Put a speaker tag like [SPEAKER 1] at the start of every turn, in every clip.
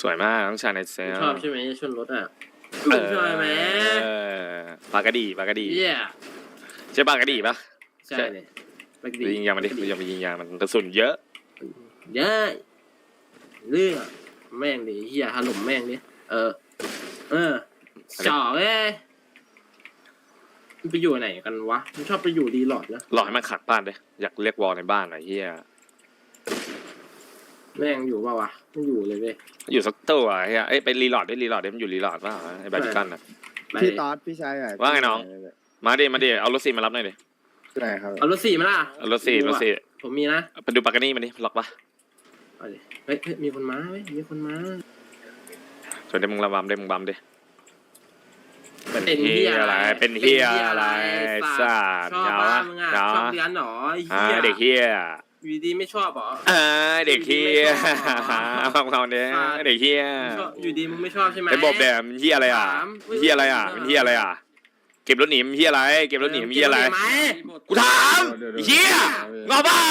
[SPEAKER 1] สวยมากน้องชายในเซล
[SPEAKER 2] ชอบใช่ไหมชนรถอะ
[SPEAKER 1] เอ
[SPEAKER 2] ชอบไหม
[SPEAKER 1] อปากกระดีปากกระดี
[SPEAKER 2] เยี่ย
[SPEAKER 1] ใช่ปากกระดีปะ
[SPEAKER 2] ใช่เลยปกติ
[SPEAKER 1] ยิงยางมันดิยิงไปยิงยางมันกระสุนเยอะ
[SPEAKER 2] เยอะเรื่องแม่งดิเฮียถล่มแม่งดิเออ เออจ่อเอ้ยมันไปอยู่ไหนกันวะมันชอบไปอยู่ดีหลอดนะ
[SPEAKER 1] หลอกให้มันขัดบ้านเลยอยากเรียกวอลในบ้านหน่อยเฮีย
[SPEAKER 2] แม่งอยู่เปล่าวะไม่อยู่เลยเว้ย
[SPEAKER 1] อยู่สักตัวเฮียเอ้ยไปรีโหลดได้รีโหลดได้มันอยู่รีโหลดป่ะไอ้แบตติกันน่ะ
[SPEAKER 2] ไป
[SPEAKER 3] พี่ตอดพี่ชายใหญ่
[SPEAKER 1] ว่าไงน้อง มาดิมาดิเอารถสี่มารับหน่อยดิ
[SPEAKER 3] ไหนครับ
[SPEAKER 2] เอารถสี่มาล่ะ
[SPEAKER 1] เอารถสี่รถสี่
[SPEAKER 2] ผมมีนะ
[SPEAKER 1] ไปดูปากกานี่มันดิล็อกปะ
[SPEAKER 2] เอาดิเฮ้ยเฮ้ยมีคนมาเว้ยมีคนมา
[SPEAKER 1] ส่วนเดี๋ยวมึงระบำเดี๋ยวมึงบัมดิเป็น
[SPEAKER 2] เป็น
[SPEAKER 1] เฮี
[SPEAKER 2] เฮี
[SPEAKER 1] ย
[SPEAKER 2] ย
[SPEAKER 1] อะไร เป็นเฮียอะไรสาด
[SPEAKER 2] ชอบ
[SPEAKER 1] เนา
[SPEAKER 2] บ้าะมึงอะ
[SPEAKER 1] เนา
[SPEAKER 2] ชอบะเรียนหรอไอ้
[SPEAKER 1] อ่า
[SPEAKER 2] เฮีย
[SPEAKER 1] เด็กเฮีย
[SPEAKER 2] อยู่ดีไม่ชอบเหรอ
[SPEAKER 1] อ่าเด็กเฮียเอาเอาเนี้ยเด็กเฮีย
[SPEAKER 2] ชอบอยู่ดีมึงไม่ชอบใช่ไหม
[SPEAKER 1] ไอ้บอกแดมนเฮียอะไรอะ
[SPEAKER 2] ถาม
[SPEAKER 1] มันเฮียอะไรอะมันเฮียอะไรอะ เก็บรถหนีมันเฮียอะไร เก็บรถหนีมันเฮียอะไร
[SPEAKER 2] เก็บถหนีหม
[SPEAKER 1] กูถามไอ้เฮียงอเปล่า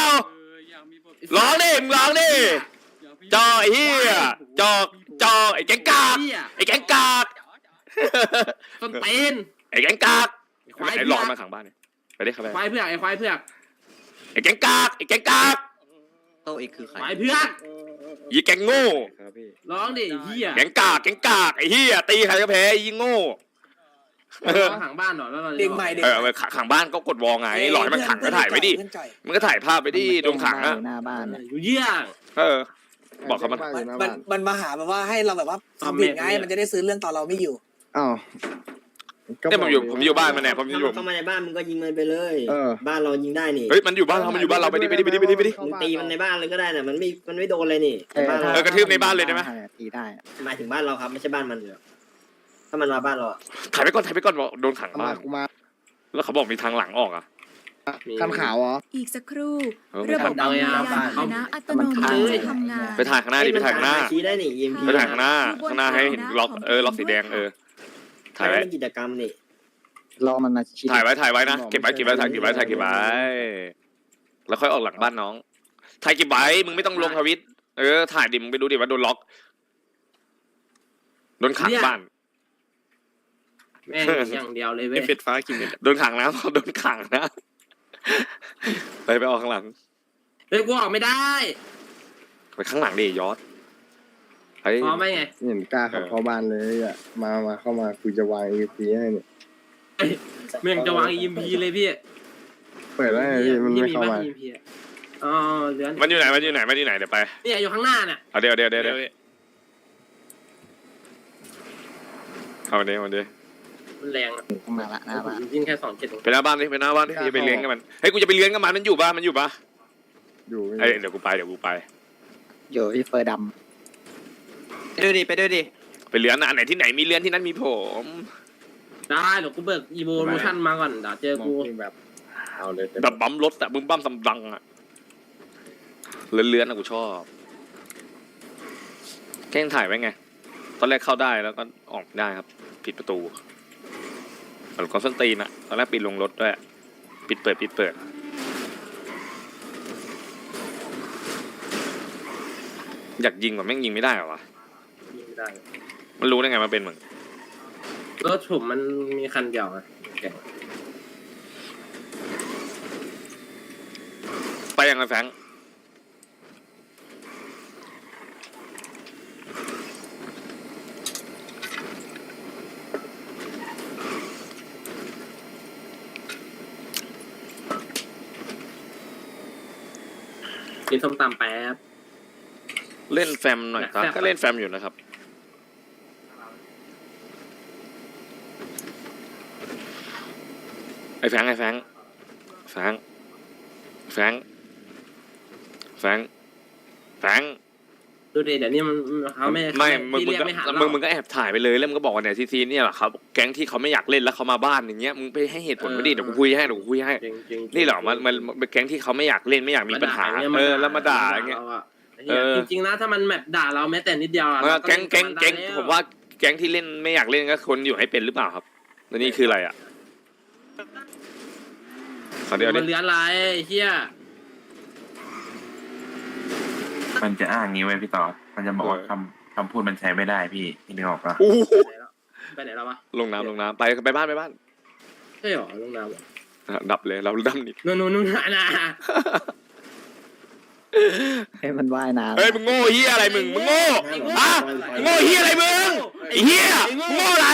[SPEAKER 1] ร้องดิมึงร้องดิจอไอ้เฮียจอกจอกไอ้แก๊งกาก
[SPEAKER 2] เหี้ย
[SPEAKER 1] ไอ้แก๊งกาก
[SPEAKER 2] ต้นตีน
[SPEAKER 1] ไอ้แก๊งกาก
[SPEAKER 2] ไอ้ควาย
[SPEAKER 1] ไอ้หลอกมาขังบ้านเนี่ยไปดิเข้าไป
[SPEAKER 2] ควายเผือกไอ้ควายเผือก
[SPEAKER 1] ไอ้แก๊งกากไอ้แก๊งกาก
[SPEAKER 4] โตเอกคือใคร
[SPEAKER 2] ควายเผือก
[SPEAKER 1] ยี่แก๊งโง่
[SPEAKER 3] ครับพี่
[SPEAKER 2] ร้องดิไอ้เฮีย
[SPEAKER 1] แก๊งกากแก๊งกากไอ้เฮียตีใครก็แพ้ไอ้ยี่โง่
[SPEAKER 2] ร้องหางบ้านหน่อยแล้วเราจะ
[SPEAKER 4] เด็กใหม่เด็ก
[SPEAKER 1] เออเอาไปขังบ้านก็กดวอลไงหลอกให้มันขังก็ถ่ายไว้ดิ
[SPEAKER 4] เพื่อนจ่อย
[SPEAKER 1] มันก็ถ่ายภาพไปดิโดนขังอะ
[SPEAKER 5] หน้าบ้าน
[SPEAKER 2] เอ
[SPEAKER 5] เนี่ย
[SPEAKER 2] ออยู่เยี่ยง
[SPEAKER 1] เออ บอกเขามา
[SPEAKER 3] บ้านอยู่หน้า
[SPEAKER 4] มัน
[SPEAKER 3] บ้าน
[SPEAKER 4] มันมาหาแบบว่าให้เราแบบว่า
[SPEAKER 2] เอา
[SPEAKER 4] ทำผิด
[SPEAKER 2] แม่
[SPEAKER 4] ไง
[SPEAKER 2] ง
[SPEAKER 4] มันจะได้ซื้อเรื่องตอนเราไม่อยู่
[SPEAKER 3] อ้าวก็
[SPEAKER 1] เนี่ยผมอยู่
[SPEAKER 3] บก
[SPEAKER 1] ผมอยู่บ้านมันเนี่ยผมอยู่
[SPEAKER 6] เข้ามาในบ้านมึงก็ยิงมันไปเลย
[SPEAKER 3] เออ
[SPEAKER 6] บ้านเรายิงได้นี่
[SPEAKER 1] เฮ้ยมันอยู่บ้านเรามันอยู่บ้านเราไปดิไปดิไปดิไปดิไปดิ
[SPEAKER 6] มึงตีมันในบ้านเลยก็ได้น่ะมันไม่มันไม่โดนเลยนี่แต่บ้านเรา
[SPEAKER 1] เออกระทืบในบ้านเลยได้ไหม
[SPEAKER 5] ตีได้อะ
[SPEAKER 6] หมายถึงบ้านเราครับไม่ใช่บ้านมันถ้ามันมาบ้านเราอะ
[SPEAKER 1] ถ่ายไปก่อนถ่ายไปก่อนบอกโดนขัง
[SPEAKER 3] เอา
[SPEAKER 1] บ้า
[SPEAKER 3] มานกูมา
[SPEAKER 1] แล้วเขาบอกมีทางหลังออกอะ
[SPEAKER 3] คันขาวเหรอ
[SPEAKER 7] อีกสักครู่
[SPEAKER 1] เออ
[SPEAKER 7] ระบบ
[SPEAKER 2] เอา
[SPEAKER 7] ยาน
[SPEAKER 2] เอา
[SPEAKER 7] พาหนะอัตโนมัติจะทำงาน
[SPEAKER 1] ไปถ่ายข้างหน้าดิไปถ่ายข้างหน้า
[SPEAKER 6] ชี้ได้นี่ยิมพี
[SPEAKER 1] ไปถ่ายข้างหน้าข้างหน้าให้เห็นล็อกเออล็อกสีแดงเออ ถ่ายไว้
[SPEAKER 6] เป็นกิจกรรมนี่
[SPEAKER 5] รอมันมาชิด
[SPEAKER 1] ถ่ายไว้ถ่ายไว้นะเก็บไว้เก็บไว้ถ่ายเก็บไว้ถ่ายเก็บไว้แล้วค่อยออกหลังบ้านน้อง ถ่ายเก็บไว้มึงไม่ต้องลงทวิต เออถ่ายดิมึงไปดูดิว่าโดนล็อกโดนขังบ้าน
[SPEAKER 2] แม่งอย่างเดียวเลยเว้ย
[SPEAKER 1] เฟดฟ้ากินโดนขังนะโดนขังนะไปไปออกข้างหลัง
[SPEAKER 2] เฮ้ยกูออกไม่ได้
[SPEAKER 1] ไปข้างหลังดิยอด ไอ้
[SPEAKER 2] พร้อมไหมไง
[SPEAKER 3] เห็นกล้าขับเข้าบ้านเลยอะ มามาเข้ามากูจะวาง EC ให้เนี่ย
[SPEAKER 2] แม่งจะวาง EMP เลยพี่
[SPEAKER 3] เปิดได้ไงพี่มันไม่เข้ามา
[SPEAKER 2] บ้ EMP อะอ๋อเรือน
[SPEAKER 1] มันอยู่ไหนมันอยู่ไหนมันอยู่ไหนเดี๋ยวไป
[SPEAKER 2] เนี่ยอยู่ข้างหน้าน่ะ
[SPEAKER 1] เอาเดี๋ยวเดี๋ยวเดี๋ยวเดี๋ยวเอาเดี๋ยวเอาเดี๋ยว
[SPEAKER 2] มันแรงอะ
[SPEAKER 5] มาละหน้าบ้าน
[SPEAKER 2] ยิงแค่สองเจ็ดเอง
[SPEAKER 1] ไปหน้าบ้านดิไปหน้าบ้านดิอย่าไปเลี้ยงกับมันเฮ้ยกูจะไปเลี้ยงกับมันมันอยู่ปะมันอยู่ปะ
[SPEAKER 3] อยู่
[SPEAKER 1] เอ้ยเดี๋ยวกูไปเดี๋ยวกูไป
[SPEAKER 5] อยู่ที่เฟอร์ด
[SPEAKER 4] ไป ด้วยดิไปด้วยดิ
[SPEAKER 1] ไปเลี้ยงนะอันไหนที่ไหนมีเลี้ยงที่นั่นมีผม
[SPEAKER 2] ได้เดี๋ยวกูเบิกอีโวลูชั่นมาก่อนเดี๋ยวเจอ
[SPEAKER 3] มอง
[SPEAKER 2] กู
[SPEAKER 3] ที่แบบเอาเลยเต็ม
[SPEAKER 1] แบบบัมรถอะบึ้มบั้มซัมดังอะเลื้อนเลื้อนๆอะกูชอบ แกล้งถ่ายไว้ไง ตอนแรกเข้าได้แล้วก็ออกไม่ได้ครับปิดประตูเหมือนกับส้นตีนอะตอนแรกปิดลงรถด้วย ปิดเปิดปิดเปิดอยากยิงกว่าแม่งยิงไม่ได้เหรอวะ
[SPEAKER 2] ยิง ไม่ได้
[SPEAKER 1] มันรู้ได้ไงมาเป็นมึง
[SPEAKER 2] รถผมมันมีคันเดียวอะแกะ
[SPEAKER 1] ไปยังไงแฟรงค์
[SPEAKER 2] กินส้มตำแป๊บ
[SPEAKER 1] เล่นแฟมหน่อยครับ
[SPEAKER 2] แฟม
[SPEAKER 1] ก็เล่นแฟมอยู่นะครับ ไอ้แฟรงค์ไอ้แฟรงค์แฟรงค์แฟรงค์แฟรงค์แฟรงค์
[SPEAKER 2] ดูดิเดี๋ยวนี้มันเขาไม่
[SPEAKER 1] ไม่
[SPEAKER 2] เขา
[SPEAKER 1] มึง
[SPEAKER 2] พี่
[SPEAKER 1] มึง
[SPEAKER 2] เรียก
[SPEAKER 1] ก็
[SPEAKER 2] ไม่หา
[SPEAKER 1] มึงมึงก็แอบถ่ายไปเลยแล้วมึงก็บอกว่าเนี่ยซีซีเนี่ยแหละครับแก๊งที่เขาไม่อยากเล่นแล้วเขามาบ้านอย่างเงี้ยมึงไปให้เหตุผลมาดิเดี๋ยวกูคุยให้เดี๋ยวกูคุยให้
[SPEAKER 2] จริงจริง
[SPEAKER 1] นี่เหรอมันมันมันเป็นแก๊งที่เขาไม่อยากเล่นไม่อยากมีปัญหาเออแล้วมาด่าอย่างเงี้ย
[SPEAKER 2] รอะ
[SPEAKER 1] เออ
[SPEAKER 2] จริงๆนะถ้ามันแบบด่าเราแม้แต่นิดเดียวอะ
[SPEAKER 1] เออ
[SPEAKER 2] เรา
[SPEAKER 1] แก๊งแก๊ง
[SPEAKER 2] เล่น
[SPEAKER 1] แก๊ง
[SPEAKER 2] บนได้
[SPEAKER 1] ผมว่าแก๊งที่เล่นไม่อยากเล่นก็คนอยู่ให้เป็นหรือเปล่าครับแล้วนี่คืออะไรอะ ขอเดี๋ยวดิ
[SPEAKER 2] มันเลื้อนอะไรเฮีย
[SPEAKER 8] มันจะอ้างงี้ไว้พี่ต่อ มันจะบอกว่าคำคำพูดมันใช้ไม่ได้พี่พี่นึกออกปะ
[SPEAKER 1] โอ้โห
[SPEAKER 2] ไปไหนแล้ววะ
[SPEAKER 1] ลงน้ำลงน้ำไปไปบ้านไปบ้าน
[SPEAKER 2] ใช่หรอลงน้ำเหรอ
[SPEAKER 1] อะดับเลยเราดับนี่
[SPEAKER 2] นู่นนู่นนู่นน่ะน่ะ
[SPEAKER 5] ให้มันว่ายน้ำ
[SPEAKER 1] เฮ้ยมึงโง่เฮียอะไรมึงมึงโง่ฮะมึงโง่เฮียอะไรมึงไอ้เฮียมึงโง่อะไร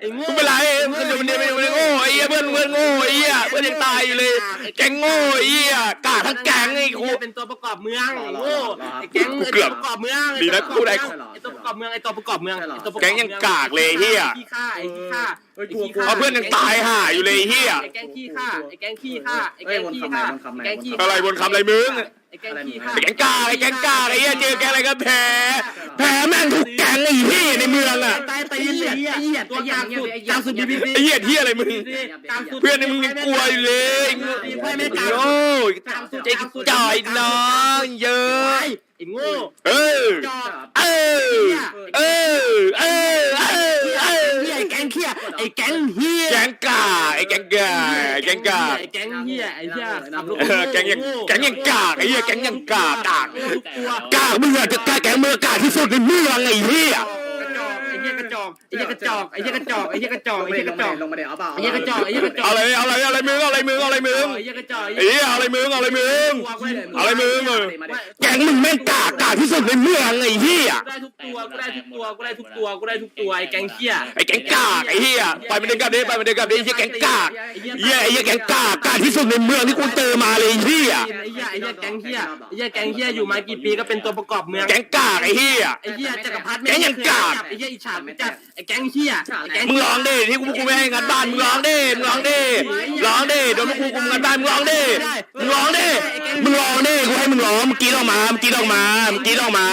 [SPEAKER 2] ไอ้โง่
[SPEAKER 1] มึงเป็นไรมึงเดี๋ยวมันเดี๋ยวมันเดี๋ยวมันโง่ไอ้เฮียเพื่อนเพื่อนโง่ไอ้เฮียเพื่อนยังตายอยู่เลยแกงโง่ไอ้เฮียกาทั้งแกงไอ้ครู
[SPEAKER 2] เป็นตัวประกอบเมืองไอ้โง่ไอ้แก๊ง
[SPEAKER 1] กู
[SPEAKER 2] ไอ้
[SPEAKER 1] เกื
[SPEAKER 2] ตั
[SPEAKER 1] อ
[SPEAKER 2] ว
[SPEAKER 1] บ
[SPEAKER 2] ประกอบเมือง
[SPEAKER 1] ดีนะกูได้
[SPEAKER 2] ไอ้ตัวประกอบเมืองไอ้ตัวประกอบเมืองไอ้ตัวประอบ
[SPEAKER 1] แก๊งยังกากเลยเฮีย
[SPEAKER 2] ขี้ข้าไอ้ขี้ข้า ไอ้ขี้ข้า
[SPEAKER 1] เอาเพื่อนยังตายห่าอยู่เลยไอ้เฮีย
[SPEAKER 2] ไอ้แก๊งขี้ข้าไอ้แก๊งขี้ข้าไอ้แก๊งขี้ข้าไอ้แก๊งขี้
[SPEAKER 1] อะไรบนคำอะไรมึง
[SPEAKER 2] ไอ้แก๊งขี้ข้า
[SPEAKER 1] ไอ้แกงกากไอ้แกงกากไอ้เฮียเจอแกงอะไรก็แพ้แพ้แม่งทุกแกงไอ้เฮียในเมืองอะ
[SPEAKER 2] ตายตีนเลยไอ้เหี้ยตัวกลางสุดกลางสุดบีบี
[SPEAKER 1] ไอ้เฮียเฮียอะไรมึง
[SPEAKER 2] กลางสุด
[SPEAKER 1] เพื่อนในมึงยังกลัวอยู่เลย
[SPEAKER 2] เพื่อนไม่กลาง
[SPEAKER 1] โอ้ยใจจ่อยน้องเยอะ
[SPEAKER 2] ไอ้โง่
[SPEAKER 1] เออ
[SPEAKER 2] จอก
[SPEAKER 1] เออเออเออเออเออ
[SPEAKER 2] ไอ้แก๊งเฮียไอ้แก๊งเฮีย
[SPEAKER 1] แกงกาไอ้แกงกาไอ้แกงกา
[SPEAKER 2] ไอ้แก๊งเฮียไอ้เฮียขับรถ
[SPEAKER 1] เออแกงยังแกงยังกากไอ้เหี้ยแกงยังกากกาก
[SPEAKER 2] ตัว
[SPEAKER 1] กากมึงอะจะกากแกงมือกากที่สุดในเมืองไอ้เหี้ย
[SPEAKER 2] กระจอกไอ้เฮียกระจอกไอ้เฮียกระจอกไอ้เฮียกระจอกไอ้เฮียกระจอกไอ้เฮียกระจอก
[SPEAKER 4] ลงมาเดี๋ยวเอาเปล่า
[SPEAKER 2] ไอ้เฮียกระจอกไอ้เฮียกระจอก
[SPEAKER 1] เอาอะไรเอาอะไรเอาอะไรมึงเอาอะไรมึงเอาอะไรมึง
[SPEAKER 2] ไอ้เฮียกระจอก
[SPEAKER 1] ไอ้เหี้ยเอาอะไรมึงเอาอะไรมึงอะไรมึงเออแกงมึงแม่งกากกากที่สุดในเมืองไอ้เหี้ย
[SPEAKER 2] กูได้ทุกตัวกูได้ทุกตัวกูได้ทุกตัวกูได้ทุกตัวไอ้แก๊งเฮีย
[SPEAKER 1] ไอ้แกงกากไอ้เหี้ยไปมันเดินกลับดิไปมันเดินกลับดิไอ้เหี้ยแกงกากเหี้ยไอ้เหี้ยแกงกากกากที่สุดในเมืองที่กูเจอมาเลยไอ้เหี้ย
[SPEAKER 2] ไอ้เฮียไอ้เฮียแก๊งเฮียไอ้เฮียแก๊งเฮียอยู่มากี่ปีก็เป็นตัวประกอบเมือง
[SPEAKER 1] แกงกากไอ้เหี้ย
[SPEAKER 2] ไอ้เฮียจักรพรรดิ
[SPEAKER 1] แก๊งยังกาก
[SPEAKER 2] ไอ้เฮียอิจฉาไม่จัดไอ้แก๊งเฮียไอ้แก๊ง
[SPEAKER 1] มึงร้องดิที่กูกูไม่ให้งานบ้านมึงร้องดิมึงร้องดิร้องดิโดนพวกกูกุมงานบ้านมึงร้องดิมึงร้องดิมึงร้องดิกูให้มึงร้องมึงกรีดออกมามึงกรีดออกมามึงกรีดออกมา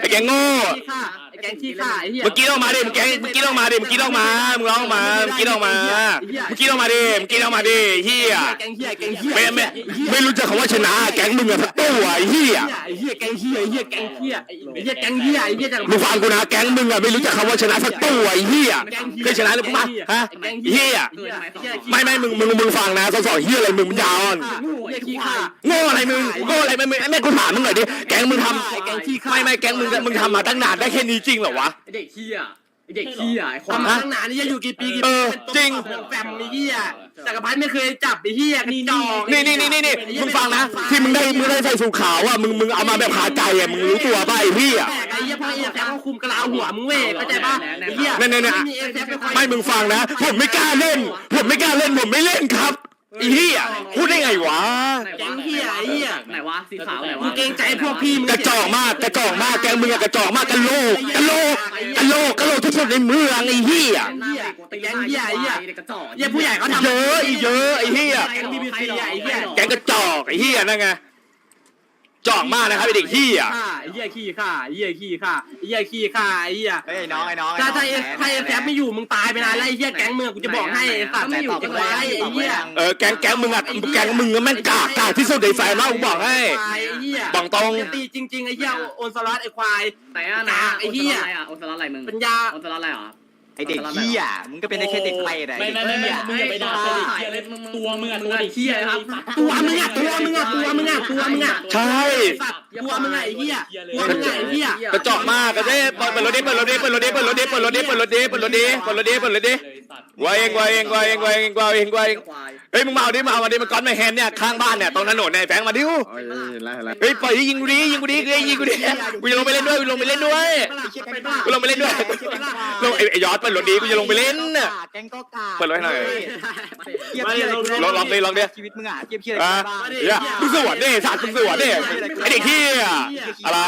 [SPEAKER 1] ไอ้แกงโง่
[SPEAKER 2] ไอ้ แก๊งขี้ข้าไอ้เฮีย
[SPEAKER 1] มึงกรีดออกมาดิมึงแกงมึงกรีดออกมาดิมึงกรีดออกมามึงร้องออกมามึงกรีดออกมามึงกรีดออกมาดิมึงกรีดออกมาดิเฮีย
[SPEAKER 2] แก๊งเฮียแก๊งเฮีย
[SPEAKER 1] ไม่ไม่ไม่รู้จักคำว่าชนะ แก๊งมึงอะสักตัวไอ้เฮีย
[SPEAKER 2] ไอ้เฮียแก๊งเฮียไอ้เฮียแก๊งเฮียไอ้เฮียแก๊งเฮียไอ้เฮียจักรพร
[SPEAKER 1] มึ
[SPEAKER 2] รงดิ
[SPEAKER 1] ฟังกูนะแก๊งมึงอะไม่รู้จักคำว่าชนะสักตัวไอ้เฮียเคยชนะหรือเปล่าฮะเฮียไม่ไม่มึงมึงมึงฟังนะสอสอเฮียอะไรมึงมันยาวอ่อน
[SPEAKER 2] เฮียขี้ข้า
[SPEAKER 1] โง่อะไรมึงโง่อะไรมึงมึงแม่กูถามมึงหน่อยดิแก๊งมึงท
[SPEAKER 2] ไอ้แก๊งขี้ำข้า
[SPEAKER 1] ไม่ไม่แก๊งมึงมึงทำมาตั้งนานได้แค่นี้จริงเหรอวะ
[SPEAKER 4] เด็กขี้อะเด็กขี้อะไอ้ควา
[SPEAKER 2] ทำมาตั้งนานนี่จะอยู่กี่ปีกี่
[SPEAKER 1] เอ
[SPEAKER 2] ปี
[SPEAKER 1] อจริง
[SPEAKER 2] แฟมไอ้เฮียจักรพรรดิไม่เคยจับไอ้เฮียกระจอก
[SPEAKER 1] นี่นี่นี่นี่นี่มึงฟังนะ ที่มึงได้มึงได้ใส่สูทขาวอะมึงมึงเอามาแบบหาใจอะมึงรู้ตัวป่ะไอ้พี่อะ
[SPEAKER 2] แตกไอ้เฮียพอไอ้แฟมเขาคุมกระลาหัวมึงเว้ยเข้าใจป่ะไอ้เฮีย
[SPEAKER 1] เนี่ยเนี่ยเนี่ย
[SPEAKER 2] ไม่มีเอฟแฟไปคอย
[SPEAKER 1] ไม่มึงฟังนะ ผมไม่กล้าเล่น ผมไม่กล้าเล่นผมไม่เล่นครับ ไอ้เหี้ยพูดได้ไงวะ
[SPEAKER 2] แก๊งเฮียไอ้เฮีย
[SPEAKER 4] ไหนวะสีขาวไหน
[SPEAKER 2] กู
[SPEAKER 4] วะ
[SPEAKER 2] เกรงใจพวกพี่มึง
[SPEAKER 1] กระจอกมากกระจอกมากแกงมึงอะกระจอกมากกระโหลกกระโหลกกระโหลกกระโหลกที่สุดในเมืองไอ้เหี้ย
[SPEAKER 4] แก๊งเหี้ยไอ้เหี้ยเด็กกระจอก
[SPEAKER 2] เฮียผู้ใหญ่เขาทำ
[SPEAKER 1] เยอะอีเยอะไอ้เหี้ย
[SPEAKER 2] แก๊งบีบีซีไอ้เฮีย
[SPEAKER 1] แกงกระจอกไอ้เหี้ยนั่นไง จอกมากนะครับไอ้เด็กเหี้ย
[SPEAKER 2] ฆ่าไอ้เหี้ยขี้ฆ่าไอ้เหี้ยขี้ฆ่าไอ้เหี้ยขี้ฆ่าไอ้เหี้ย
[SPEAKER 4] เฮ้ยน้องไอ้น้อง
[SPEAKER 2] ถ้าถ้าเอฟถ้าเอฟแฟไม่อยู่มึงตายไปนานแล้วไอ้เหี้ยแก๊งเมืองกูจะบอกให้ไอ้สัตว์ไม่อยู่กันไว้ไอ้เหี้ย
[SPEAKER 1] เออแกงแกงมึงอะแกงมึงอะแม่งกากกากที่สุดในแฟนมากกูบอกให้
[SPEAKER 2] ตายไอ้เหี้ย
[SPEAKER 1] บอกตรง
[SPEAKER 2] จะตีจริงๆไอ้เหี้ยโอนสล็อตไอ้ควาย
[SPEAKER 4] ไหนอะไหนอะไอ้เหี้ยอะไรอะโอนสล็อตอะไรมึง
[SPEAKER 2] ปัญญา
[SPEAKER 4] โอนสล็อตอะไรเหรอ
[SPEAKER 5] ไอเด็กเหี้ยมึงก็เป็นได้แค่เด็กไทยแต่
[SPEAKER 9] ไม่ไม่ไม่ไม่มึงอย่าไปด่าเด็กเหี้ยเลยตัวมึงอะตัวเด็กเหี้ยครับ
[SPEAKER 2] ตัวมึงอะตัวมึงอะตัวมึงอะตัวมึงอะ
[SPEAKER 1] ใช่
[SPEAKER 2] สัตว์ตัวมึงอะไอ้เหี้ยตัวมึงอะไอ้เหี้ย
[SPEAKER 1] กระจอกมากกระเด้เปิดเปิดรถดิเปิดรถดิเปิดรถดิเปิดรถดิเปิดรถดิเปิดรถดิเปิดรถดิเปิดรถดิเปิดรถดิ วายเองวายเองวายเองวายเองวายเองวายเองเฮ้ยมึงมาเอาดิมาเอามาดิมันก้อนไม่แฮนเนี่ยข้างบ้านเนี่ยตรงถนนเนี่ยแฟงมาดิว
[SPEAKER 3] โอ้ยแล้วแล้ว
[SPEAKER 1] เฮ้ยปล่อยดิยิงกูดิยิงกูดิเฮ้ยยิงกูดิกูจะลงไปเล่นด้วยกูลงไปเล่นด้วยกูลงไปเล่นด้วยลงไอ้ไอ้ยอดเปิดรถดิกูจะลงไปเล่นน่ะ
[SPEAKER 5] แกงก็กา
[SPEAKER 1] เปิดรถให้หน่อย
[SPEAKER 5] เทียบเทียบ
[SPEAKER 1] ลองลองดิลองดิ
[SPEAKER 5] ชีวิตมึงอะเทียบเทียบ
[SPEAKER 1] อะ
[SPEAKER 5] บ้าง
[SPEAKER 1] เหี้ยมึงสวนดิสัตว์มึงสวนดิไอ้เด็กเหี้ยอะไร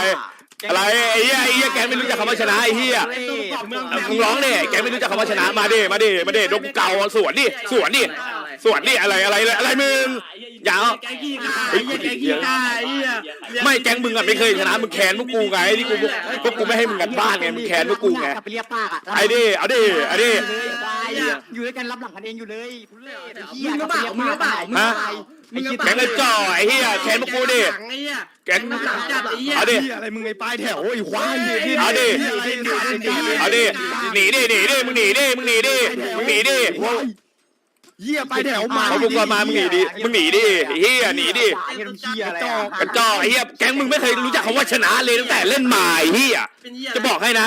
[SPEAKER 1] อะไรไอ้เหี้ยไอ้เหี้ยแกไม่รู้จักคำว่าชนะไอ้เหี้ยมึงร้องดิแกไม่รู้จักคำว่าชนะมาดิมาดิมาดิโดนกูเกาสวนดิสวนดิสวนดิอะไรอะไรอะไรมึงอย่าเอา
[SPEAKER 2] แก๊งขี้ฆ่าไอ้เหี้ยแก๊งขี้ฆ่าไอ้เหี้ย
[SPEAKER 1] ไม่แก๊งมึงอะไม่เคยชนะมึงแค้นพวกกูไงที่กูพวกกูไม่ให้มึงกันบ้านไงมึงแค้นพวกกูไง
[SPEAKER 5] กลับไปเรียกปากอะ
[SPEAKER 1] ไอ้ดิเอาดิเอาดิ
[SPEAKER 5] อยู่ด้วยกันรับหลังกันเองอยู่เลยทุเรศไอ้เหี้ย
[SPEAKER 2] มึงก็เปล่ามึงก็เปล่า
[SPEAKER 1] ฮะ
[SPEAKER 5] ไอ้เหี้ย
[SPEAKER 1] แก๊งกระจอกไอ้เหี้ยแค้นพวกกูดิ
[SPEAKER 2] ไอ้เหี้ย
[SPEAKER 1] แก๊ง
[SPEAKER 2] หลังจัดไอ้เหี้ย
[SPEAKER 1] เอาดิ
[SPEAKER 3] อะไรมึงไอ้ปลายแถวไอ้ควาย
[SPEAKER 1] เอาดิเอาดิหนีดิหนีดิมึงหนีดิมึงหนีดิมึงหนีดิ
[SPEAKER 5] เหี้ยไปแถวมา
[SPEAKER 1] เขาบุกก่อนมามึงหนีดิมึงหนีดิไอ้เฮียหนีดิ
[SPEAKER 5] เหี้ยอะไร
[SPEAKER 1] กระจอกไอ้เฮียแก๊งมึงไม่เคยรู้จักคำว่าชนะเลยตั้งแต่เล่นมาไอ้เฮียจะบอกให้นะ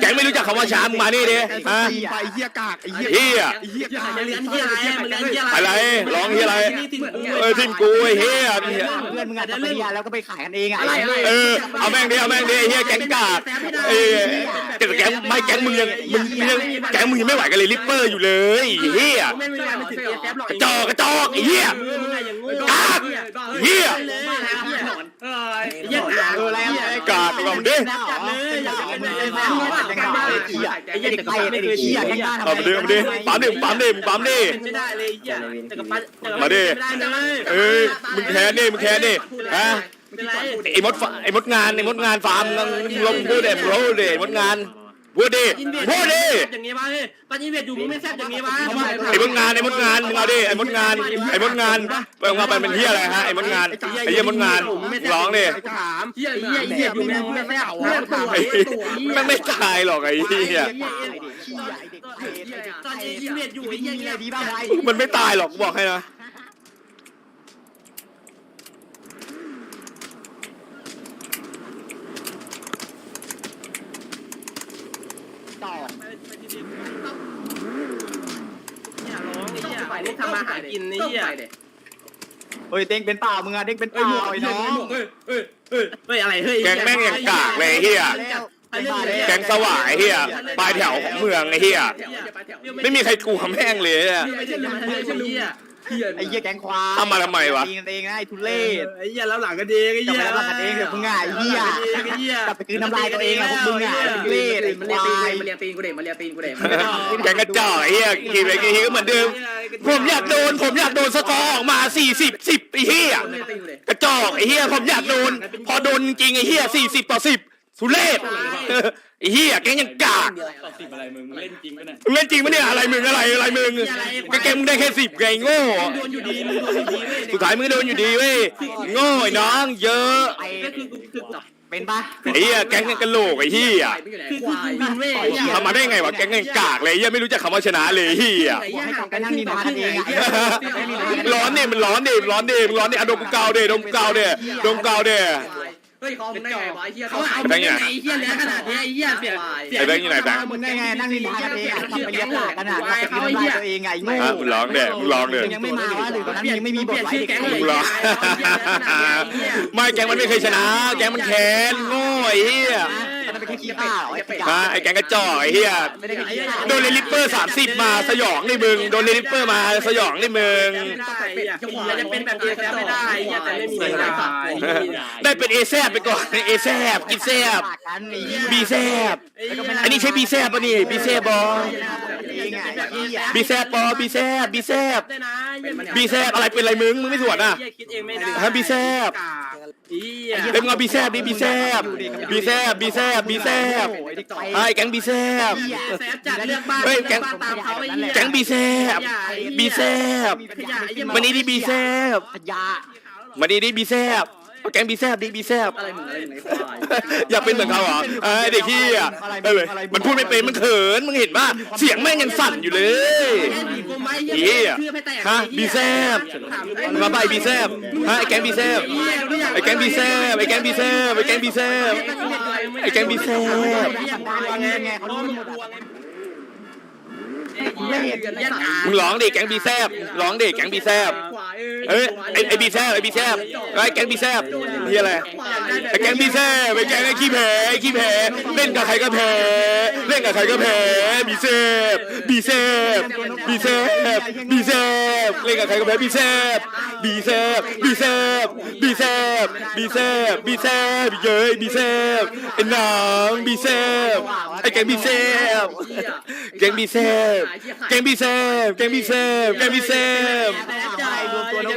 [SPEAKER 1] แก๊งไม่รู้จักคำว่าช้ามึงมานี่ดิฮะ
[SPEAKER 5] ไปเหี้ยกากไอ้เหี้ย
[SPEAKER 1] เฮีย
[SPEAKER 5] ไอ้เหี้ยกาก
[SPEAKER 2] เรียนเฮียอะไรมันเรียนเฮียอะไร
[SPEAKER 1] อะไรร้องเฮียอะไรเออทิ้งกูไอ้เฮีย
[SPEAKER 5] เพื่อนมึงอาจจะไปเหี้ยแล้วก็ไปขายกันเองอะ
[SPEAKER 1] เออเอาแม่งดิเอาแม่งดิไอ้เฮียแก๊งกากเออแต่แก๊งไม่แก๊งมึงยังมึงมึงยังแก๊งมึงยังไม่ไหวกันเลยลิปเปอร์อยู่เลยไอ้เฮีย
[SPEAKER 2] ไม่มีการไปถึงเอฟหรอก
[SPEAKER 1] กระจอกกระจอกไอ้เฮีย
[SPEAKER 2] มึงไงอย่างงู
[SPEAKER 1] กากเฮีย
[SPEAKER 2] เออเฮียกาก
[SPEAKER 5] เอออะไรอะไร
[SPEAKER 1] กากไปก่อนดิ
[SPEAKER 2] จัดเลยอย
[SPEAKER 5] ไอ้
[SPEAKER 2] ไอ้
[SPEAKER 5] แม่
[SPEAKER 2] แม่
[SPEAKER 5] ไอ้แม่ไอ้เหี้ยไอ้เด็กไอ้เด็กเหี้ยแค่บ้าน
[SPEAKER 1] เอาไปดิเอาไปดิปั๊มดิปั๊มดิปั๊มดิ
[SPEAKER 2] ไม่ได้เลยเฮียแต่กับปั้น
[SPEAKER 1] มาดิ
[SPEAKER 2] เอ้
[SPEAKER 1] ยมึงแค้นดิมึงแค้นดิฮะ
[SPEAKER 2] ไอ้
[SPEAKER 1] มดไอ้มดงานไอ้มดงานฟาร์มลองพูดเด็ดพูดเด็ดมดงาน พูดดิ
[SPEAKER 2] อินเวด
[SPEAKER 1] พูดดิ
[SPEAKER 2] อย่างงี้วะเฮ้ยปั้นอินเวดอยู่มึงไม่แซ่บอย่างงี้วะ
[SPEAKER 1] ไอ้มดงานไอ้มดงานมึงเอาดิไอ้มดงานไอ้มดงานเปิดมาเป็นเป็นเฮียอะไรฮะไอ้มดงานไอ้เฮียมดงานร้องดิ
[SPEAKER 2] ถามเฮียเฮียเฮียอยู่มึงไม่แซ่บเพื่อนตัว
[SPEAKER 1] ไอ้มันไม่ตายหรอกไอ้เฮีย
[SPEAKER 2] ตอนนี้อินเวดอยู่ไอ้เฮียเฮีย
[SPEAKER 5] ดีบ้างไว้
[SPEAKER 1] มันไม่ตายหรอกกูบอกให้นะ
[SPEAKER 5] ต่อ
[SPEAKER 2] อย่าร้องไอ้เฮียไปทำมาหากินไอ้เฮีย
[SPEAKER 5] เฮ้ยเด้งเป็นเปล่ามึงอะเด้งเป็นเปล่าไอ้น้อง
[SPEAKER 2] เฮ้ยเฮ้ยเฮ้ยเฮ้ยอะไรเฮ้ย
[SPEAKER 1] แกงแม่งยังกากเลยเฮียแกงสวางไอ้เฮียปลายแถวของเมืองไอ้เฮียไม่มีใครกูคำแห้งเลยอะ
[SPEAKER 2] ไม่ใช่ลุงไม่ใช่ลุง
[SPEAKER 5] ไอ้เหี้ยแก๊งควาย
[SPEAKER 1] ทำมาทำไมวะ
[SPEAKER 5] ตีกันเองนะไอ้ทุเรศ
[SPEAKER 2] ไอ้เหี้ยแล้วหลังก็ดีไอ้
[SPEAKER 5] กลับ
[SPEAKER 2] เหี้
[SPEAKER 5] ไป
[SPEAKER 2] ย
[SPEAKER 5] รับหลังกันเองเดี๋ยวมึงอะไอ้เหี้ย
[SPEAKER 2] ไอ้เหี้ย
[SPEAKER 5] กลับไปคืนน้ำลายตัวเองอะพวกมึงอะไอ้ทุเรศไอ้
[SPEAKER 4] มัน
[SPEAKER 5] ค
[SPEAKER 4] เลียวาตีน
[SPEAKER 5] ย
[SPEAKER 4] มันเลียตีนกูเด็มันเลียตีนกูเด็
[SPEAKER 1] แกงกระจอกไอ้เหี้ยกี่ไปกี่ทีก็เหมือนเดิม ผมอยากโดน ผมอยากโดนสกอร์ออกมา 40 10ไอ้เหี้ย
[SPEAKER 4] เลียตีนกูเด็
[SPEAKER 1] กระจอกไอ้เหี้ยผมอยากโดน พอโดนจริงไอ้เหี้ย40 ต่อ 10สุเรศ ไอ้เหี้ยแกงยังกาก
[SPEAKER 9] ต่อสิบอะไรมึงเล่นจริงปะเนี่ย
[SPEAKER 1] มึงเล่นจริงปะเนี่ยอะไรมึงอะไรอะไรมึงก็แกงมึงได้แค่สิบไงโง่
[SPEAKER 2] โดนอยู่ดีมึงโดนอยู่ดีเว้ย
[SPEAKER 1] สุดท้ายมึงก็โดนอยู่ดีเว้ยโง่ไอ้น้องเยอะ
[SPEAKER 5] ไอ้
[SPEAKER 2] ก็คือกูคือ
[SPEAKER 5] เป็นปะ
[SPEAKER 1] ไอ้เหี้ยแกงยังกะโหลกไอ้เหี้ย
[SPEAKER 2] คือคือวินเว้ย
[SPEAKER 1] ทำมาได้ไงวะแกงยังกากเลยไอ้เหี้ยไม่รู้จักคำว่าชนะเลยไอ้เหี้ย
[SPEAKER 5] ให้กลับไปนั่งนินทากันเองอะ
[SPEAKER 1] ร้อนดิมันร้อนดิร้อนดิร้อนดิอะดมกูเกาดิดมกูเกาดิดมกูเกาดิ
[SPEAKER 4] เฮ้ยคอมึงได้ไงวะไอ้เหี้ย
[SPEAKER 2] เขาเอาไอ้เหี้ยเลี้ยขนาดนี้ไอ้เหี้ยเสีย
[SPEAKER 1] ไอ้แบงค์อยู่ไหนแบงค์
[SPEAKER 5] มึงได้ไงนั่งนินทากันเองอะกลับไปเลี้ยงหลานกันอะกลับไปคืนน้ำลายตัวเองไงไอ้โง่
[SPEAKER 1] ฮะมึงร้องเด้มึงร้องเด้
[SPEAKER 5] มึงยังไม่มาวะหรือตอนนั้นมึงยังไม่มีบทไว้เด็ก
[SPEAKER 1] มึงร้องไม่แกงมันไม่เคยชนะ แกงมันแค้นโง่ไอ้เหี้ย
[SPEAKER 5] มันเป็นแค่ขี้ข้าเหรอไอ้เป็ด
[SPEAKER 1] ฮะไอ้แกงกระจอกไอ้เหี้ย
[SPEAKER 5] ไม่ได้แค่ขี้ข้า
[SPEAKER 1] โดนเลลิปเปอร์สามสิบมาสยองนี่มึงโดนเลลิปเปอร์มาสยองนี่มึง
[SPEAKER 2] ไม่ได้อย่าจะเป็นแบบเอแซไม่ได้อย่าแต่ไม่มีเวลา
[SPEAKER 1] ได้เป็นเอแซบไปก่อนเอแซบกินแซบ
[SPEAKER 5] กันไอ้
[SPEAKER 1] บีแซบอันนี้ใช่บีแซบปะนี่บีแซบบอ
[SPEAKER 5] เองไงไอ้เหี้ย
[SPEAKER 1] บีแซบบอบีแซบบีแซบ
[SPEAKER 2] ได้นะ
[SPEAKER 1] บีแซบอะไรเป็นอะไรมึงมึงไม่สวนอะ
[SPEAKER 2] คิดเองไม่ได้
[SPEAKER 1] ฮะบีแซบ
[SPEAKER 2] อี
[SPEAKER 1] เล่นงาบีแซบดิบีแซบบีแซบบีแซบบีแซบไอ้แก๊งบีแซบ
[SPEAKER 2] แซฟจัดเลือกบ้าน
[SPEAKER 1] เฮ้ยแก๊ง
[SPEAKER 2] บ้านตามเขาไอ้เหี้ย
[SPEAKER 1] แก๊งบีแซบบีแซบมันนี่ดิบีแซบ
[SPEAKER 5] ขยะ
[SPEAKER 1] มันนี่ดิบีแซบเอา แก๊งบีแซบดิบีแซบ
[SPEAKER 4] อะไรมึงอะไรมึงไอ้ควาย
[SPEAKER 1] อยากเป็นเหมือนเขาเหรอไอ้เด็กขี้อะเออมันพูดไม่เป็นมันเขินมึงเห็นป่ะเสียงแม่งยังสั่นอยู่เลยเหี้ยฮะบีแซบมาใบบีแซบฮะไอ้แก๊งบีแซบไอ้แก๊งบีแซบไอ้แก๊งบีแซบไอ้แก๊งบีแซบไอ้แก๊งบีแซบ
[SPEAKER 5] ไงเขารู้หมดอะไม่เห็น
[SPEAKER 1] มึงร้องดิแก๊งบีแซบร้องดิแก๊งบีแซบ เอ้ยไอ้ไอบีแซบไอ้บีแซบไอ้แก๊งบีแซบ เฮียอะไรไอ้แก๊งบีแซบไอ้แก๊งไอ้ขี้แพ้ไอ้ขี้แพ้เล่นกับใครก็แพ้เล่นกับใครก็แพ้บีแซบบีแซบบีแซบบีแซบเล่นกับใครก็แพ้บีแซบบีแซบบีแซบบีแซบบีแซบบีแซบเย้ยบีแซบไอ้หนังบีแซบไอ้แก๊งบีแซบแก๊งบีแซบแก๊งบีแซบแก๊งบีแซบแก๊งบีแซบ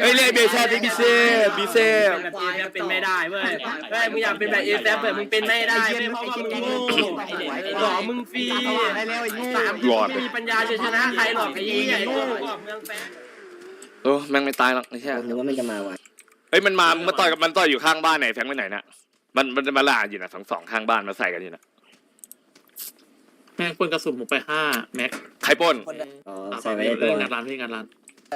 [SPEAKER 1] เอ้เรียกเบซ่าดิบิเซ่บิเซ่
[SPEAKER 2] แบบเซเป็นไม่ได้เว้ยเฮ้ยมึงอยากเป็นแบบเอแซแบบมึงเป็นไม่ได้เว้ยเพราะว่ามึงโง่หลอกมึงฟรี
[SPEAKER 5] ได้แล้วไอ้โง่
[SPEAKER 2] สามไม่มีปัญญาจะชนะใครหรอกไอ้เหี้ยโง่เมืองแฟน
[SPEAKER 1] โอ้แม่งไม่ตายหรอกไม่ใช่
[SPEAKER 6] ผมนึกว่ามันจะมาว่ะ
[SPEAKER 1] เฮ้ยมันมามันต่อยกับมันต่อยอยู่ข้างบ้านไหนแฟงไปไหนน่ะมันมันมาล่าอยู่นะสองสองข้างบ้านมาใส่กันอยู่นะ
[SPEAKER 9] แม่งคนกระสุนผมไปห้าแม็ก
[SPEAKER 1] ใครปล้น
[SPEAKER 10] พ่นได้
[SPEAKER 6] อ๋อ
[SPEAKER 9] อะ
[SPEAKER 6] ใส่ไว้
[SPEAKER 9] เล
[SPEAKER 6] ตั
[SPEAKER 9] ยวงานร้านพี่งานร้าน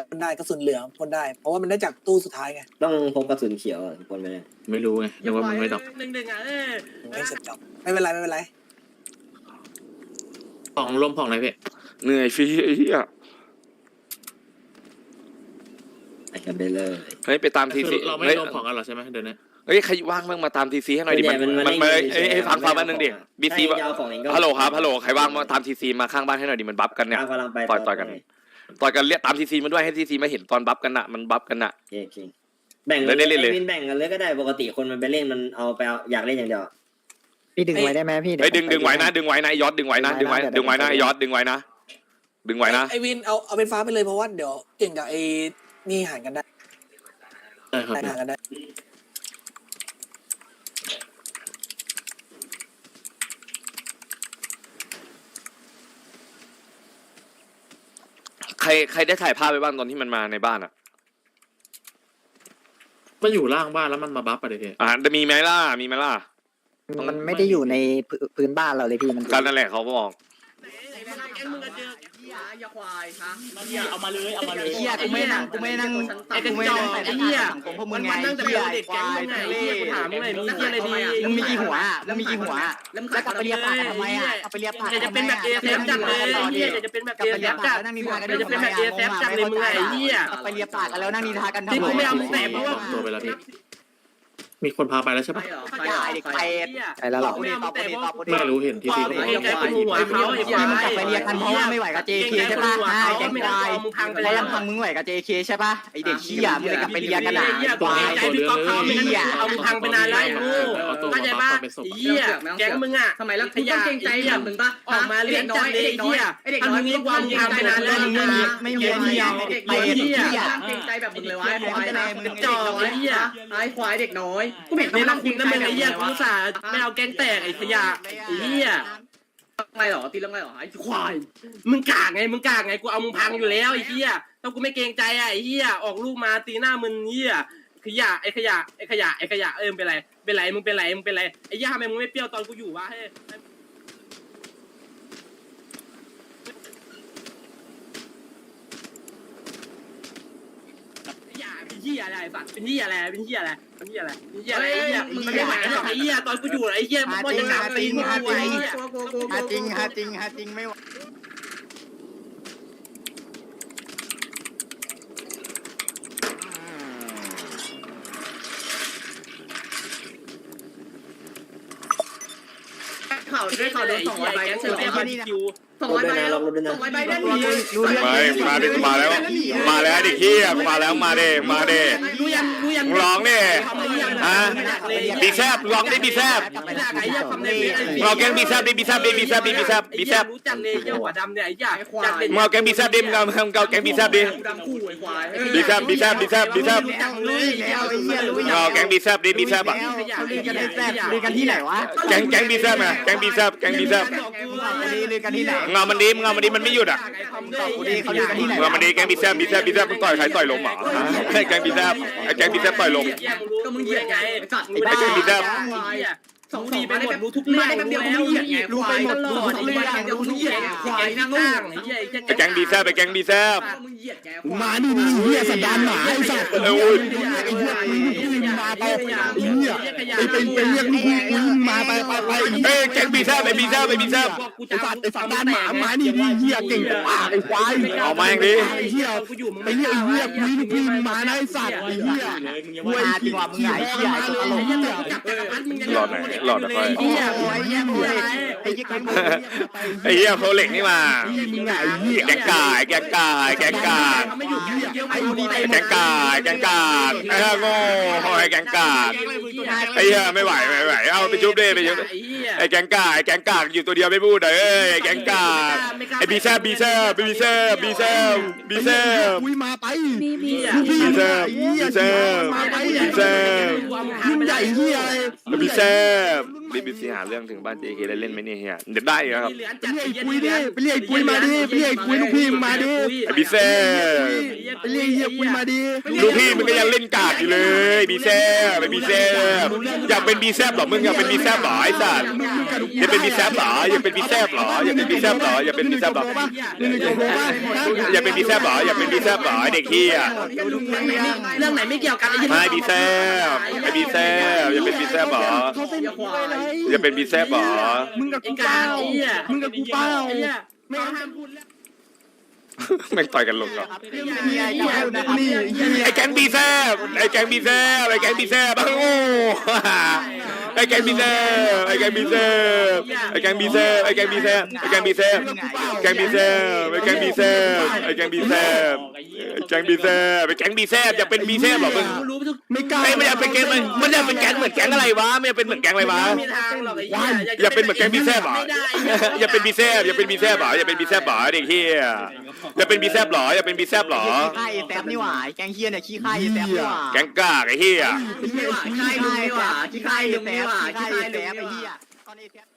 [SPEAKER 10] พ่นได้กระสุนเหลืองพ่นได้ เพราะว่ามันได้จากตู้สุดท้ายไง
[SPEAKER 6] ต้องพกกระสุนเขียวอะคนไปเนี่ย
[SPEAKER 9] ไม่รู้ไงนึกว่ามันไม่ดอก
[SPEAKER 2] หนึ่งหนึ่งอะเออ
[SPEAKER 10] ไม่เสร็จจบไม่เป็นไรไม่เป็นไร
[SPEAKER 9] ของลมของอะไรพี่
[SPEAKER 1] เหนื่อยฟรีไอ้เหี้ย
[SPEAKER 6] ไปกันไปเลย
[SPEAKER 1] เฮ้ยไปตามที
[SPEAKER 9] คื
[SPEAKER 1] ซี
[SPEAKER 9] อเราไม่
[SPEAKER 1] เฮ้ย
[SPEAKER 9] ลมของกันหรอใช่ไหมเดี๋ยวนี้
[SPEAKER 1] เฮ้ยใครว่างบ้างมาตามทีซีให้หน่อยดิ
[SPEAKER 6] ส่ว
[SPEAKER 1] มัน
[SPEAKER 6] ใหญ่
[SPEAKER 1] มันมา
[SPEAKER 6] ไเอ้
[SPEAKER 1] ยเอ้ยฟังฟังแป๊บนึงดิบีซี
[SPEAKER 6] ถ้าจะเอาของเองก็
[SPEAKER 1] ฮัลโหลครับฮัลโหลใครว่างมาตามทีซีมาข้างบ้านให้หน่อยดิมันบัฟกันเนี่ย
[SPEAKER 6] กำลังไป
[SPEAKER 1] ต่อยต่อยกัน ต่อยกันเรียกตามทีซีมาด้วยให้ทีซีมาเห็นตอนบัฟกันน่ะมันบัฟกันน่ะ
[SPEAKER 6] โอเคโอเคแบ่ง
[SPEAKER 1] เล่นเล่นเล่นเลย
[SPEAKER 6] ไอ้วินแบ่งกันเลยก็ได้ปกติคนมันไปเล่นมันเอาไปเอาอยากเล่นอย่างเดียว
[SPEAKER 5] พี่ดึงไว้ได้ไหมพี่
[SPEAKER 1] เฮ้ยดึงดึงไว้นะ ดึงไว้นะไอ้ยอดดึงไว้นะดึงไว้ดึงไว้นะไอ้ยอดดึงไว้นะดึงไว้นะ
[SPEAKER 10] ไอวินเอาเอาเป็นฟ้าไปเลยเพราะว่าเดี๋ยวเก่งกับไอนี่หารกันได้
[SPEAKER 9] ได้ครับ
[SPEAKER 10] หารกันได้
[SPEAKER 1] ใครใครได้ถ่ายภาพไปบ้างตอนที่มันมาในบ้านอะ
[SPEAKER 9] มันอยู่ล่างบ้านแล้วมันมาบัฟไปเลยพี่
[SPEAKER 1] อ่ามีไหมล่ะมีไหมล่ะ
[SPEAKER 5] มันไม่ได้อยู่ในพื้นบ้านเราเลยพี่มัน
[SPEAKER 1] ก็นั่นแหละเขาบอก
[SPEAKER 2] แก๊งมึงก็เจอ
[SPEAKER 4] อ ย่าควายฮะ
[SPEAKER 9] เอามาเลยเอามาเลย
[SPEAKER 5] เฮียกูไม่นั่งกูไม่นั่ง
[SPEAKER 2] ไอ้กระ
[SPEAKER 5] กูไม่
[SPEAKER 2] จอ
[SPEAKER 5] นั่ง
[SPEAKER 2] ก
[SPEAKER 5] ใส่
[SPEAKER 2] ไอ้
[SPEAKER 5] หน้า
[SPEAKER 2] เหี้ย
[SPEAKER 5] กากสังคมพวกมึ
[SPEAKER 2] มั
[SPEAKER 5] ง
[SPEAKER 2] น
[SPEAKER 5] ไง
[SPEAKER 2] วันตั้งแต่
[SPEAKER 5] เฮีย
[SPEAKER 2] เด็กแก๊งมึงไงไอ้เหี้ยกูถามมึงหน่อยมีเหี้ยอะไรดี
[SPEAKER 5] มึงมีกี่หัวมึงมีกี่หัวแล้วกลับไปเรียกปากทำไมอะกลับไปเรียกปาก
[SPEAKER 2] อยากจะเป็นแบบเอฟจัดเลยไอ้เหี้ยอยากจะเป็นแบบ
[SPEAKER 5] กลับ
[SPEAKER 2] เอ
[SPEAKER 5] ไป
[SPEAKER 2] ฟ
[SPEAKER 5] เรียก
[SPEAKER 2] จั
[SPEAKER 5] ปาก
[SPEAKER 2] ด
[SPEAKER 5] แล้วนั่งนินทากัน
[SPEAKER 2] อยากจะเป็นแบบเอฟจัดเลยมึงไงไอ้เหี้ย
[SPEAKER 5] กลับไปเรียกปากกันแล้วนั่งนินทากัน
[SPEAKER 2] ที่กูไม่เอามึงแตะเพราะว่า
[SPEAKER 9] ตัวไปแล้วพี่ มีคนพาไปแล้วใช่
[SPEAKER 4] ไป
[SPEAKER 9] ปะ
[SPEAKER 4] เหรอ
[SPEAKER 5] ไป
[SPEAKER 4] ไปเหรอ
[SPEAKER 5] เด็ก
[SPEAKER 4] ไป
[SPEAKER 5] ไปใช่แล้วหรอ
[SPEAKER 2] ไม่เอามึงแตะเพราะว่า
[SPEAKER 9] ไม่รู้เห็นที
[SPEAKER 2] ควา
[SPEAKER 9] พี
[SPEAKER 2] ม
[SPEAKER 9] ก็
[SPEAKER 2] เกรงใจคนหัวเขาไอ้
[SPEAKER 5] ที่มึงกลับไปเรียกกันเพราะว่าไม่ไหวกับ JK ใช่ปะไอ้แก๊งควาย
[SPEAKER 2] มึงพังไป
[SPEAKER 5] เพราะ
[SPEAKER 2] แล้ว
[SPEAKER 5] ลำพังมึงไหวกับ JK ใช่ปะไอเด็กขี้ยมึงเลยกลับไปเรียกกันอะ
[SPEAKER 2] เหี้ยกูเกรงใจพี่ก๊อฟเขาไม่งั้นเอามึงพังไปนานแล้วไอ้กูเข้าใจปะไอ้เหี้ยแก๊งมึงอะ
[SPEAKER 4] ทำไมแล้วกูต้องเกรงใจอย่างมึงปะ
[SPEAKER 2] ออกมาเรียนจัดเลยไอ้เหี้ย
[SPEAKER 4] ไอเด็ก
[SPEAKER 2] ถ้า
[SPEAKER 4] น้อ
[SPEAKER 2] มึ
[SPEAKER 4] ย
[SPEAKER 2] งนี้ความพังไปนานแล้วมึง
[SPEAKER 5] ไม่มีไม่มีไม่มี
[SPEAKER 4] เด็ก
[SPEAKER 5] ไป
[SPEAKER 4] น้อย
[SPEAKER 5] เหี้ย
[SPEAKER 4] เกรงใจแบบมึงเลยวะไอ้ควาย
[SPEAKER 2] กระจอกไอ้เหี้ย
[SPEAKER 4] ไอ้ควายเด็กน้อยกูเห็น
[SPEAKER 2] ในรักคุณนั่นเป็นไอ้เหี้ยกูสาไม่เอาแก๊งแตกไอ้ขยะไอ้เหี้ย
[SPEAKER 4] อะไรหรอตีเรื่องอะไรหรอไอ้ควาย
[SPEAKER 2] มึงกากไงมึงกากไงกูเอามึงพังอยู่แล้วไอ้เหี้ยถ้ากูไม่เกรงใจอะไอ้เหี้ยออกลูกมาตีหน้ามึงเหี้ยขยะไอ้ขยะไอ้ขยะไอ้ขยะเออเป็นไรเป็นไรมึงเป็นไรมึงเป็นไรไอ้เหี้ยทำไมมึงไม่เปรี้ยวตอนกูอยู่วะเฮ้ยขยะ เป็นเหี้ยอะไรสัตว์เป็นเหี้ยอะไรเป็นเหี้ยอะไรเป็นเหี้ยอะไรเป็นเหี้ยอะไรไอ้เหี้ยมึงไม่ไหวหรอกไอ้เหี้ยตอนกูอยู่ไอ้เหี้ยมันก็จะกลับไปมึงไอ้เหี้ย
[SPEAKER 5] ฮาจริงฮาจริงฮาจริงไม่ไหว
[SPEAKER 4] ข่าวได้ข่าวโดนสองร้อยใบนั่นใช่ไหม
[SPEAKER 2] คิว
[SPEAKER 4] สองร้อยใบแล้วสองร้อยใบได้ดี
[SPEAKER 5] รู้เรื่อง
[SPEAKER 1] ไม่มาดิมาแล้ว มาแล้วดิขี้ยมาแล้วมาเด้มาเด้
[SPEAKER 2] รู้ยังรู้ยัง
[SPEAKER 1] มึงร้องดิฮะบีแซบร้องดิบีแซบ
[SPEAKER 2] ไม่ได้ไอ้เหี้ยความใน
[SPEAKER 1] มึงเอาแกงบีแซบดิบีแซบดิบีแซบดิบีแซบบีแซบ
[SPEAKER 2] รู้จักเลยเหี้ยหัวดำเนี่ยไอ้เหี้ยจักเลย
[SPEAKER 1] มึงเอาแกงบีแซบดิมึงเอามึงเอาแกงบีแซบดิ
[SPEAKER 4] ดำคู่ไอ้ควาย
[SPEAKER 1] บีแซบบีแซบบีแซบบีแซบ
[SPEAKER 2] รู้จักเลย
[SPEAKER 5] แล้วไอ้เหี้ยรู้
[SPEAKER 1] มึง
[SPEAKER 5] ยัง
[SPEAKER 1] เอาแกงบีแซบดิบีแซบอะ
[SPEAKER 5] ลือกันให้แซ่บลือกันที่ไหนวะ
[SPEAKER 1] แกงแกงบีแซบอะแกงบีแซบแกงบีแซบ
[SPEAKER 5] ลือกันที่ไหน
[SPEAKER 1] มึงเอามันดิมึงเอามันดิมันไม่หยุดอะ
[SPEAKER 5] เขาลือกันที่ไหน
[SPEAKER 1] มึงเอามันดิแกงบีแซบบีแซบบีแซบมึงต่อยใครต่อยลมเหรอฮะแกงบีแซบไอ้แกงบีแซบต่อยลม
[SPEAKER 4] ก็มึงเหยียดไงสัตว์
[SPEAKER 1] ไอ้แกงบีแซบ
[SPEAKER 2] สองทีไปหมดรู้ทุกเรื่อง
[SPEAKER 4] ไม่ได้แป๊บเดียวมึงเหยียดไงรู้ไปหมดรู้ทุกเรื่องเดียวมึงเหยียดควายนั่งลูก
[SPEAKER 1] ไอ้แกงบีแซบไอ้แกงบีแซบ
[SPEAKER 4] มึงเหยียดไง
[SPEAKER 5] มาดิดิเหี้ยสันดานหมาไอ้สัตว์
[SPEAKER 1] เอออุ้ย
[SPEAKER 5] ไอ้เหี้ย มาไปไอ้เหี้ยไปไปไปเรียกลูกมึงมาไปไปไป
[SPEAKER 1] เอ้ยแกงบีแซบไอ้บีแซบไอ้บีแซบ
[SPEAKER 5] ไอ้สัตว์ไอ้สันดานหมามาดิดิเหี้ยเก่งกว่าไอ้ควาย
[SPEAKER 1] เอามาอย่างนี้
[SPEAKER 5] ไอ้เหี้ยไปเรียกไอ้เหี้ยคุยลูกพี่มานะไอ้สัตว์ไอ้เหี้ยเว้ยจริงว่ามึงไอ้เหี้ยไอ้ตัวตลกเหี้ย
[SPEAKER 1] หลอดไหนหลอดไหน
[SPEAKER 5] ไอ้เหี้ยไอ้เหี้ยโมเล็กไอ้เหี้ยแกงโมเล็ก
[SPEAKER 1] ไอ้เหี้ยโคเหล็กนี่มา
[SPEAKER 5] มึงไอ้เหี้ย
[SPEAKER 1] แกงกายแกงกายแกงกาย
[SPEAKER 2] ไม่อยู่เยอะ
[SPEAKER 5] ไอ้มึงดีไป
[SPEAKER 1] แกงกายแกงกายไอ้เหี้ยโง่ไอ้แกงกายไอ้เหี้ยไม่ไหวไม่ไหวเอาไปชุบดิไปชุบไอ้แกงกายแกงกายอยู่ตัวเดียวไม่พูดเอ้ยไอ้แกงกายไอ้บีแซบบีแซบบีแซบบีแซบบีแซบ
[SPEAKER 5] คุยมาไป
[SPEAKER 7] บีบี
[SPEAKER 1] บีแซบบีแซบบีแซบ
[SPEAKER 5] ยิ่งใหญ่เหี้ยอะไร
[SPEAKER 1] บีแซบ รีบบีซีหาเรื่องถึงบ้านเจเคได้เล่นไหมเนี่ยเฮียเดี๋ยวได้ครับ
[SPEAKER 5] ไปเรียกไอ้กุยดิไปเรียกไอ้กุยมาดิไปเรียกไอ้กุยลูกพี่มึงมาดิ
[SPEAKER 1] ไอ้บีเซ่
[SPEAKER 5] ไปเรียกไอ้เหี้ยกุยมาดิ
[SPEAKER 1] ลูกพี่มึงก็ยังเล่นกากอยู่เลยบีเซ่ไปบีเซ่อยากเป็นบีแซบหรอมึงอยากเป็นบีแซบหรอไอ้สัตว์อยากเป็นบีแซบหรออยากเป็นบีแซบหรออยากเป็นบีแซบหรออยากเป็นบีแซบหรอ
[SPEAKER 5] นี่นี่โจโบป่ะ
[SPEAKER 1] อยากเป็นบีแซบหรออยากเป็นบีแซบหรอไอ้เด็กเฮีย
[SPEAKER 2] เรื่องไหนไม่เกี่ยวกันไอ้ยี่
[SPEAKER 1] ไม่บีแซบไอ้บีแซบอยากเป็นบีแซบหรอ
[SPEAKER 5] เขาเป็นควายอะไร
[SPEAKER 1] อยากเป็นบีแซบหรอ
[SPEAKER 5] มึงกับกูเปล่ามึงกับกูเปล่าไม่ห้ามพูด
[SPEAKER 1] แม่งต่อยกันลงแล้ว
[SPEAKER 5] นี่ไอ้นี่
[SPEAKER 1] ไอ้แก๊งบีแซบไอ้แก๊งบีแซบไอ้แก๊งบีแซบโอ้โหไอ้แก๊งบีแซบไอ้แก๊งบีแซบไอ้แก๊งบีแซบไอ้แก๊งบีแซบไอ้แก๊งบีแซบแก๊งบีแซบไอ้แก๊งบีแซบไอ้แก๊งบีแซบแก๊งบีแซบไอ้แก๊งบีแซบอยากเป็นบีแซบหรอมึง
[SPEAKER 2] รู้ทุก
[SPEAKER 5] ไม่กล้า
[SPEAKER 1] ไอ้ไม่อยากเป็นแก๊งมันมันอยากเป็นแก๊งเหมือนแก๊งอะไรวะไม่อยากเป็นเหมือนแก๊งอะไรวะ
[SPEAKER 2] ไม่ทางหรอกไอ้
[SPEAKER 1] อย่าเป็นเหมือนแก๊งบีแซบหรอ
[SPEAKER 2] ไม่ได้
[SPEAKER 1] อย่าเป็นบีแซบอย่าเป็นบีแซบหรออย่าเป็นบีแซบหรอเด็กเฮียอย่าเป็นบีแซบหรออย่าเป็นบีแซบหรอ
[SPEAKER 4] ขี้ข้าไอ้แซมนี่หว่าไอ้แกงเฮียเนี่ยขี้ข้าไอ้แซมนี่หว่า
[SPEAKER 1] แก๊งกากไอ้เฮีย
[SPEAKER 2] ไม่ว่าขี้ลุงไม่ว่าขี้ไข่ลุงไม่ว่าขี้ไข่
[SPEAKER 4] แซ
[SPEAKER 2] ลุง
[SPEAKER 4] ม
[SPEAKER 2] ไม่
[SPEAKER 4] ไอ้เฮี
[SPEAKER 2] ว่าย
[SPEAKER 4] ตอนไอ้แซม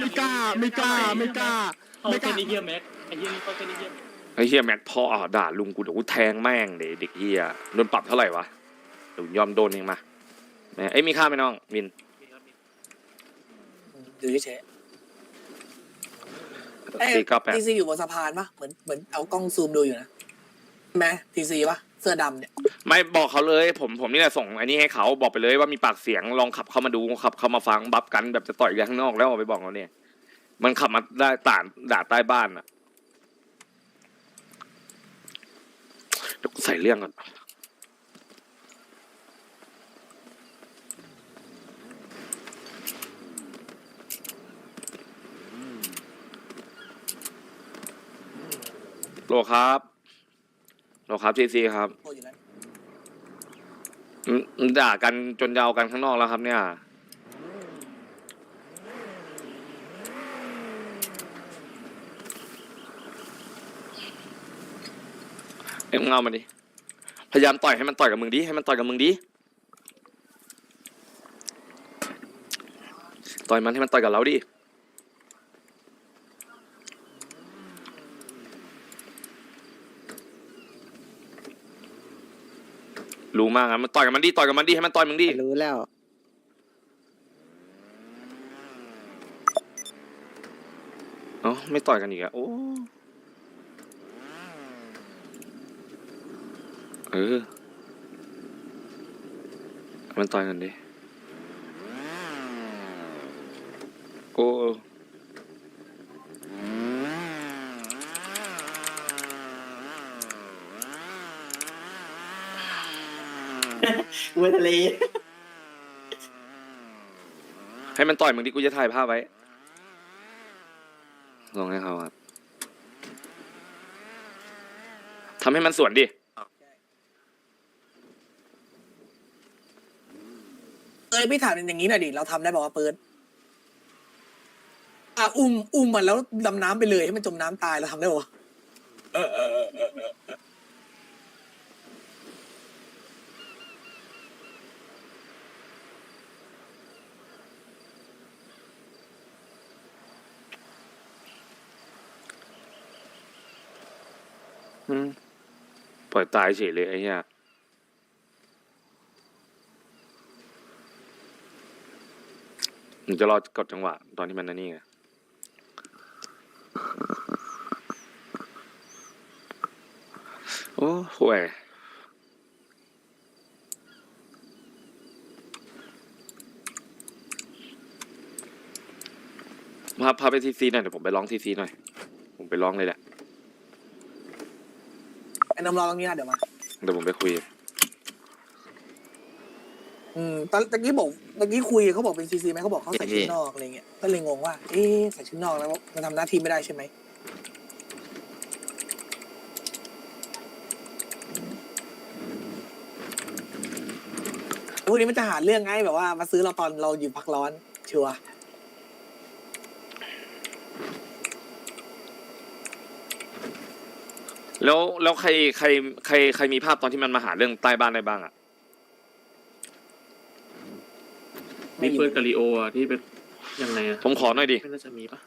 [SPEAKER 5] ไม่กล้าไม่กล้าไม่กล้า
[SPEAKER 9] เอาเซนิเยียแม็ก ไอ้เหี้ยนี่เขาเซนิเยีย
[SPEAKER 1] ไอ้เฮียแม็กพ่อด่าลุงกูเดี๋ยวกูแทงแม่งเด็เด็กเฮียโดนปรับเท่าไหร่วะเดี๋ยวยอมโดนเองมาแหมเอ้ยมีค่าไหมน้องวิน
[SPEAKER 10] ดูเฉยเอ้ย
[SPEAKER 1] สี่เก้าแปด
[SPEAKER 10] ทีซีอยู่บนสะพานปะเหมือนเหมือนเอากล้องซูมดูอยู่นะใช่ไหมทีซีปะเสื้อดำเนี่ย
[SPEAKER 1] ไม่บอกเขาเลย ผมผมนี่แหละส่งอันนี้ให้เขาบอกไปเลยว่ามีปากเสียงลองขับเข้ามาดูขับเข้ามาฟังบัฟกันแบบจะต่อยกันข้างนอกแล้วเอาไปบอกเขาเนี่ย มันขับมาได้ต่านด่าใต้บ้านอะเดี๋ยวกู ใส่เรื่องก่อนโลครับโลครับซีซีครับ
[SPEAKER 10] โอ้อยู่นั้น
[SPEAKER 1] อืมด่ากันจนจะเอากันข้างนอกแล้วครับเนี่ย เอ็ม งเอามาดิ พยายามต่อยให้มันต่อยกับมึงดิ ให้มันต่อยกับมึงดิ ต่อยมันให้มันต่อยกับเราดิ รู้มากอะมันต่อยกับมันดิ ต่อยกับมันดิ ให้มันต่อยมึงดิ
[SPEAKER 4] รู้แล้ว
[SPEAKER 1] เอ้าไม่ต่อยกันอีกอะโอ้ เออให้มันต่อยกันดิ โอ้
[SPEAKER 6] เวทะเล
[SPEAKER 1] ให้มันต่อยมึงดิกูจะถ่ายภาพไว้ลองให้เขาครับทำให้มันสวนดิ
[SPEAKER 10] เอ้ ยพี่ถามอย่างนี้หน่อยดิเราทำได้บอกว่าเปิดอะอุ้มอุ้มมันแล้วดำน้ำไปเลยให้มันจมน้ำตายเราทำได้ปะวะ
[SPEAKER 1] อืมปล่อยตายเฉยเลยไอ้เหี้ย มึงจะรอกดจังหวะ ตอนที่มันนั่นนี่ไงโอ้ห่วยพาพาไปทีซีหน่อยเดี๋ยวผมไปร้องทีซีหน่อย ผมไปร้องเลยแหละ
[SPEAKER 10] ไอ้น้ำรอตรงนี้นะเดี๋ยวมา
[SPEAKER 1] เดี๋ยวผมไปคุย
[SPEAKER 10] อืมตอนตะกี้บอกตะกี้คุยเขาบอกเป็นซีซีไหมเขาบอกเขาใส่ชุดนอกอะไรเงี้ยก็เลยงงว่า เอ๊ใส่ชุดนอกแล้วมันทำหน้าที่ไม่ได้ใช่ไหมพวกนี้มันจะหาเรื่องไงแบบว่า มาซื้อเราตอนเราอยู่พักร้อนชัวร์
[SPEAKER 1] แล้วแล้วใครใครใครใครมีภาพตอนที่มันมาหาเรื่องใต้บ้านได้บ้างอะ
[SPEAKER 9] มีเฟื่อสกาลิโออะที่เป็นยังไงอะ
[SPEAKER 1] ผมขอหน่อยดิ
[SPEAKER 9] ไม่น่าจะมีปะ